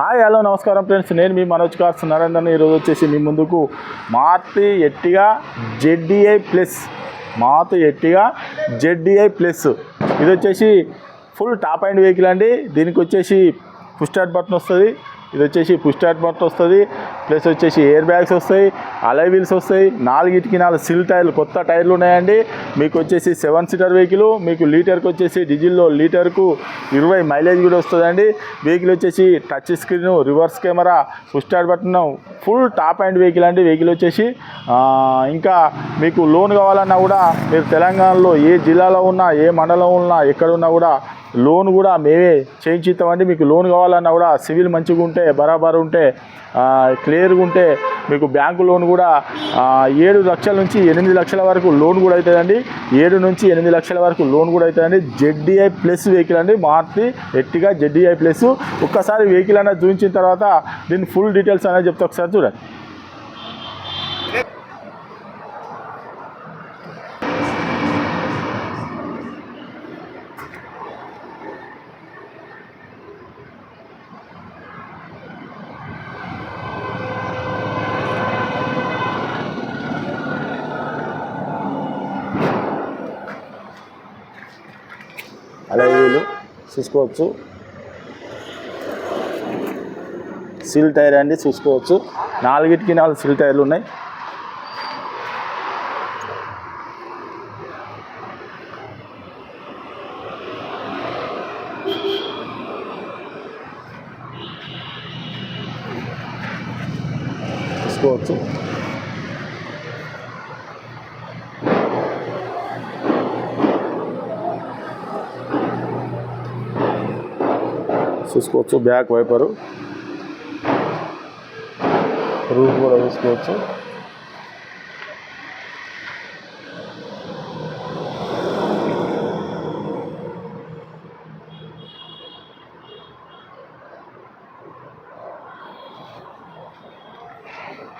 Hi hello నమస్కారం friends. నేను మీ Manoj cars Narender ఈరోజు వచ్చేసి మీ ముందుకు Maruti Ertiga ZDI plus Maruti Ertiga ZDI plus. ఇది వచ్చేసి ఫుల్ టాప్ అండ్ వెహికల్ అండి. దీనికి వచ్చేసి పుష్ స్టార్ట్ బటన్ వస్తుంది. ఇది వచ్చేసి పుష్ స్టార్ట్ బటన్ వస్తుంది. ప్లస్ వచ్చేసి ఎయిర్ బ్యాగ్స్ వస్తాయి అలై వీల్స్ వస్తాయి నాలుగిటికి నాలుగు సిల్ టైర్లు కొత్త టైర్లు ఉన్నాయండి. మీకు వచ్చేసి సెవెన్ సీటర్ వెహికల్ మీకు లీటర్కి వచ్చేసి డీజిల్లో లీటర్కు ఇరవై మైలేజ్ కూడా వస్తుందండి. వెహికల్ వచ్చేసి touch screen reverse camera start button full top and vehicle అండి. వెహికల్ వచ్చేసి ఇంకా మీకు లోన్ కావాలన్నా కూడా మీరు తెలంగాణలో ఏ జిల్లాలో ఉన్నా ఏ మండలం ఉన్నా ఎక్కడున్నా కూడా లోన్ కూడా మేమే చేయించిస్తామండి. మీకు లోన్ కావాలన్నా కూడా సివిల్ మంచిగా ఉంటే బరాబర్ ఉంటే క్లియర్గా ఉంటే మీకు బ్యాంకు లోన్ కూడా ఏడు లక్షల నుంచి ఎనిమిది లక్షల వరకు లోన్ కూడా అవుతుందండి. ఏడు నుంచి ఎనిమిది లక్షల వరకు లోన్ కూడా అవుతుందండి. జెడ్డీఐ ప్లస్ వెహికల్ అండి. Maruti Ertiga ZDI plus. ఒక్కసారి వెహికల్ అనేది చూపించిన తర్వాత దీని ఫుల్ డీటెయిల్స్ అనేది చెప్తే ఒకసారి చూడండి. అలాగే వీళ్ళు చూసుకోవచ్చు. సిల్ టైర్ అండి చూసుకోవచ్చు. నాలుగిటికి నాలుగు సిల్ టైర్లు ఉన్నాయి. చూసుకోవచ్చు. చూసుకోవచ్చు బ్యాక్ వైపరు. రూఫ్ కూడా చూసుకోవచ్చు.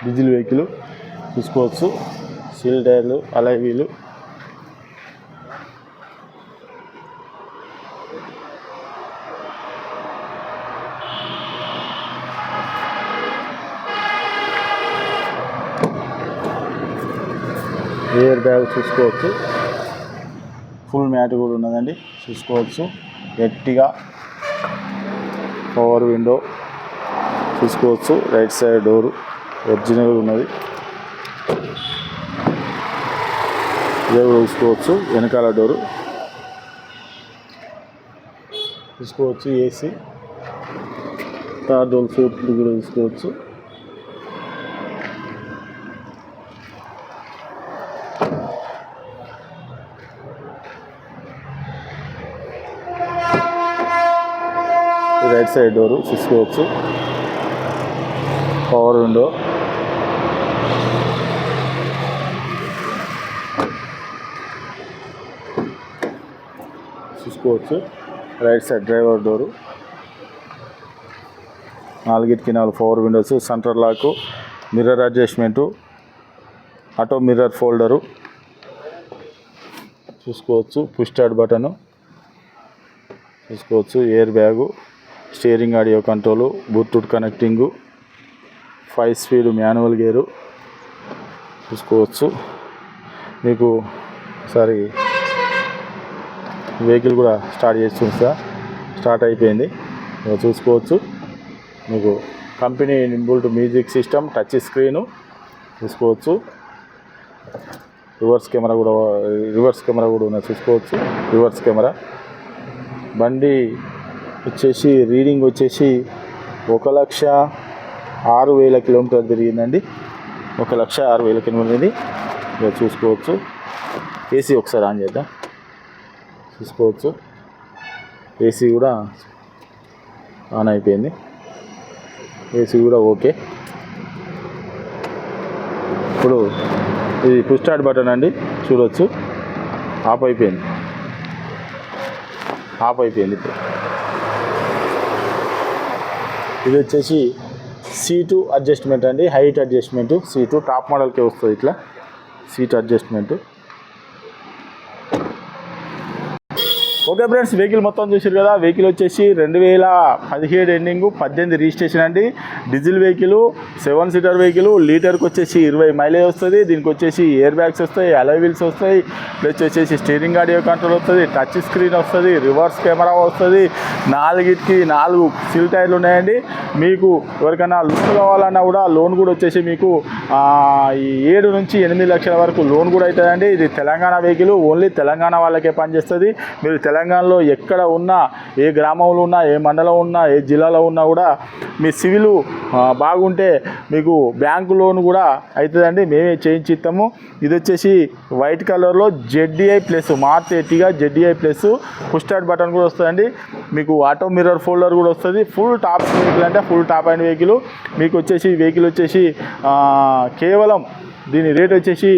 డీజిల్ వెహికల్ చూసుకోవచ్చు. సీల్ టైర్లు అలాయ్ వీలు ఎయిర్ బ్యాగ్ చూసుకోవచ్చు. ఫుల్ మ్యాట్ కూడా ఉన్నదండి. చూసుకోవచ్చు. గట్టిగా పవర్ విండో చూసుకోవచ్చు. రైట్ సైడ్ డోరు ఒరిజినల్ ఉన్నది. ఇదే కూడా చూసుకోవచ్చు. వెనకాల డోరు చూసుకోవచ్చు. ఏసీ. తార్ డోర్ ఫోర్త్ కూడా చూసుకోవచ్చు. రైట్ సైడ్ డోరు చూసుకోవచ్చు పవర్ విండో. చూసుకోవచ్చు రైట్ సైడ్ డ్రైవర్ డోరు. నాలుగిటికి నాలుగు power windows centre lock mirror adjustment auto mirror folder. చూసుకోవచ్చు పుష్టాడ్ బటను చూసుకోవచ్చు air bag steering audio control Bluetooth connecting five speed manual gear చూసుకోవచ్చు. మీకు ఒకసారి vehicle కూడా స్టార్ట్ చేసి చూస్తా స్టార్ట్ అయిపోయింది. చూసుకోవచ్చు. మీకు company inbuilt music system touch screen చూసుకోవచ్చు. రివర్స్ కెమెరా కూడా రివర్స్ కెమెరా కూడా ఉన్నది చూసుకోవచ్చు. Reverse camera. బండి వచ్చేసి రీడింగ్ వచ్చేసి ఒక లక్ష ఆరు వేల కిలోమీటర్ తిరిగిందండి. ఒక లక్ష ఆరు వేల కిలోమీటర్ ఇది ఇక చూసుకోవచ్చు. ఏసీ ఒకసారి ఆన్ చేద్దాం. చూసుకోవచ్చు. ఏసీ కూడా ఆన్ అయిపోయింది. ఏసీ కూడా ఓకే. ఇప్పుడు ఇది పుష్ స్టార్ట్ బటన్ అండి చూడవచ్చు ఆఫ్ అయిపోయింది. ఆఫ్ అయిపోయింది ఇప్పుడు. ఇది వచ్చేసి సీటు అడ్జస్ట్మెంట్ అండి హైట్ అడ్జస్ట్మెంట్. సీటు టాప్ మోడల్కే వస్తుంది ఇట్లా. Seat adjustment. Okay friends vehicle మొత్తం చూసారు కదా. వెహికల్ వచ్చేసి రెండు వేల పదిహేడు ఎండింగ్ పద్దెనిమిది రిజిస్ట్రేషన్ అండి. Diesel vehicle seven seater vehicle లీటర్కి వచ్చేసి ఇరవై మైలేజ్ వస్తుంది. దీనికి వచ్చేసి ఎయిర్ బ్యాగ్స్ వస్తాయి అలై వీల్స్ వస్తాయి. ప్లస్ వచ్చేసి స్టీరింగ్ ఆడియో కంట్రోల్ వస్తుంది టచ్ స్క్రీన్ వస్తుంది రివర్స్ కెమెరా వస్తుంది. నాలుగిటికి నాలుగు సిల్ టైర్లు ఉన్నాయండి. మీకు ఎవరికైనా లోన్ కావాలన్నా కూడా లోన్ కూడా వచ్చేసి మీకు ఏడు నుంచి ఎనిమిది లక్షల వరకు లోన్ కూడా అవుతుందండి. ఇది తెలంగాణ వెహికల్ ఓన్లీ తెలంగాణ వాళ్ళకే పనిచేస్తుంది. మీరు తెలంగాణలో ఎక్కడ ఉన్నా ఏ గ్రామంలో ఉన్నా ఏ మండలం ఉన్నా ఏ జిల్లాలో ఉన్నా కూడా మీ సివిల్ బాగుంటే మీకు బ్యాంకు లోన్ కూడా అవుతుందండి మేమే చేయించి ఇస్తాము ఇది వచ్చేసి వైట్ కలర్లో ZDI plus March ఎట్టిగా ZDI plus push start button కూడా వస్తుందండి. మీకు ఆటో మిర్రర్ ఫోల్డర్ కూడా వస్తుంది. ఫుల్ టాప్ వెహికల్ అంటే ఫుల్ టాప్ అండ్ వెహికల్. మీకు వచ్చేసి వెహికల్ వచ్చేసి కేవలం దీని రేట్ వచ్చేసి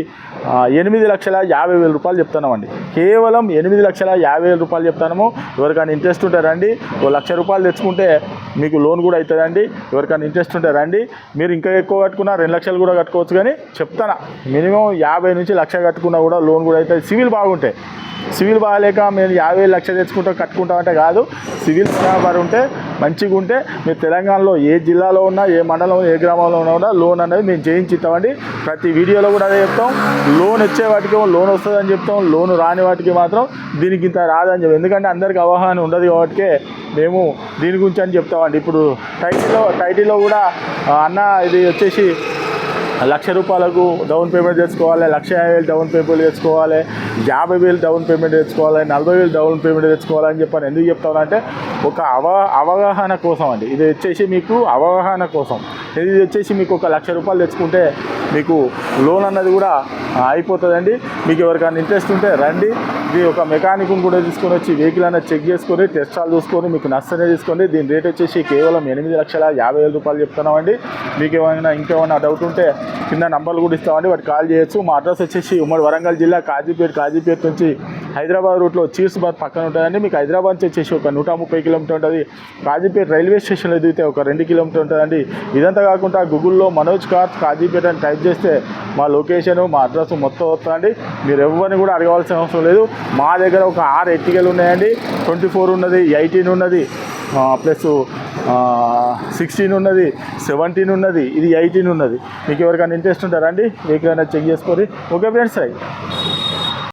ఎనిమిది లక్షల యాభై వేల రూపాయలు చెప్తున్నామండి. కేవలం ఎనిమిది లక్షల యాభై వేల రూపాయలు చెప్తాము ఎవరికైనా ఇంట్రెస్ట్ ఉంటే రండి. ఓ లక్ష రూపాయలు తెచ్చుకుంటే మీకు లోన్ కూడా అవుతుందండి ఎవరికైనా ఇంట్రెస్ట్ ఉంటే రండి. మీరు ఇంకా ఎక్కువ కట్టుకున్నా రెండు లక్షలు కూడా కట్టుకోవచ్చు కానీ చెప్తాను మినిమం యాభై నుంచి లక్ష కట్టుకున్నా కూడా లోన్ కూడా అవుతుంది సివిల్ బాగుంటాయి సివిల్ బాగాలేక మేము యాభై లక్షలు తెచ్చుకుంటాం కట్టుకుంటామంటే కాదు. సివిల్ బాగా ఉంటే మంచిగా ఉంటే మీరు తెలంగాణలో ఏ జిల్లాలో ఉన్నా ఏ మండలం ఏ గ్రామంలో ఉన్నా కూడా లోన్ అనేది మేము చేయించి ఇస్తామండి ప్రతి వీడియోలో కూడా అదే చెప్తాం. లోన్ వచ్చే వాటికి లోన్ వస్తుందని చెప్తాం. లోన్ రాని వాటికి మాత్రం దీనికి ఇంత రాదని చెప్పి. ఎందుకంటే అందరికి అవగాహన ఉండదు కాబట్టి మేము దీని గురించి అని చెప్తామండి. ఇప్పుడు టైటిల్లో టైటిల్లో కూడా అన్న ఇది వచ్చేసి లక్ష రూపాయలకు డౌన్ పేమెంట్ చేసుకోవాలి లక్ష యాభై వేలు డౌన్ పేమెంట్ చేసుకోవాలి యాభై వేలు డౌన్ పేమెంట్ తెచ్చుకోవాలి నలభై వేలు డౌన్ పేమెంట్ తెచ్చుకోవాలని చెప్పాను చెప్పని ఎందుకు చెప్తానంటే ఒక అవ అవగాహన కోసం అండి. ఇది వచ్చేసి మీకు అవగాహన కోసం. ఇది వచ్చేసి మీకు ఒక లక్ష రూపాయలు తెచ్చుకుంటే మీకు లోన్ అన్నది కూడా అయిపోతుందండి. మీకు ఎవరికైనా ఇంట్రెస్ట్ ఉంటే రండి. ఇది ఒక మెకానిక్ కూడా తీసుకొని వచ్చి వెహికల్ అనేది చెక్ చేసుకొని టెస్ట్ ఆల్ చూసుకొని మీకు నష్టనే తీసుకోండి. దీని రేట్ వచ్చేసి కేవలం ఎనిమిది లక్షల యాభై వేల రూపాయలు చెప్తున్నామండి. మీకు ఏమైనా ఇంకేమైనా డౌట్ ఉంటే కింద నంబర్లు కూడా ఇస్తామండి. వాటి కాల్ చేయొచ్చు. మా అడ్రస్ వచ్చేసి ఉమ్మడి వరంగల్ జిల్లా కాజీపేట కాజీపేట నుంచి హైదరాబాద్ రూట్లో చీర్స్బాద్ పక్కన ఉంటుందండి. మీకు హైదరాబాద్ నుంచి వచ్చేసి ఒక నూట ముప్పై కిలోమీటర్ ఉంటుంది. కాజీపేట రైల్వే స్టేషన్లో ఎదిగితే ఒక రెండు కిలోమీటర్ ఉంటుందండి. ఇదంతా కాకుండా గూగుల్లో మనోజ్ కార్స్ కాజీపేట అని టైప్ చేస్తే మా లొకేషన్ మా అడ్రస్ మొత్తం వస్తుందండి. మీరు ఎవరిని కూడా అడగవలసిన అవసరం లేదు. మా దగ్గర ఒక ఆరు ఎట్టికలు ఉన్నాయండి. ట్వంటీ ఫోర్ ఉన్నది ఎయిటీన్ ఉన్నది. ప్లస్ సిక్స్టీన్ ఉన్నది సెవెంటీన్ ఉన్నది ఇది ఎయిటీన్ ఉన్నది. మీకు ఎవరికైనా ఇంట్రెస్ట్ ఉంటారా అండి వెహికల్ చెక్ చేసుకొని ఓకే ఫ్రెండ్స్ రైట్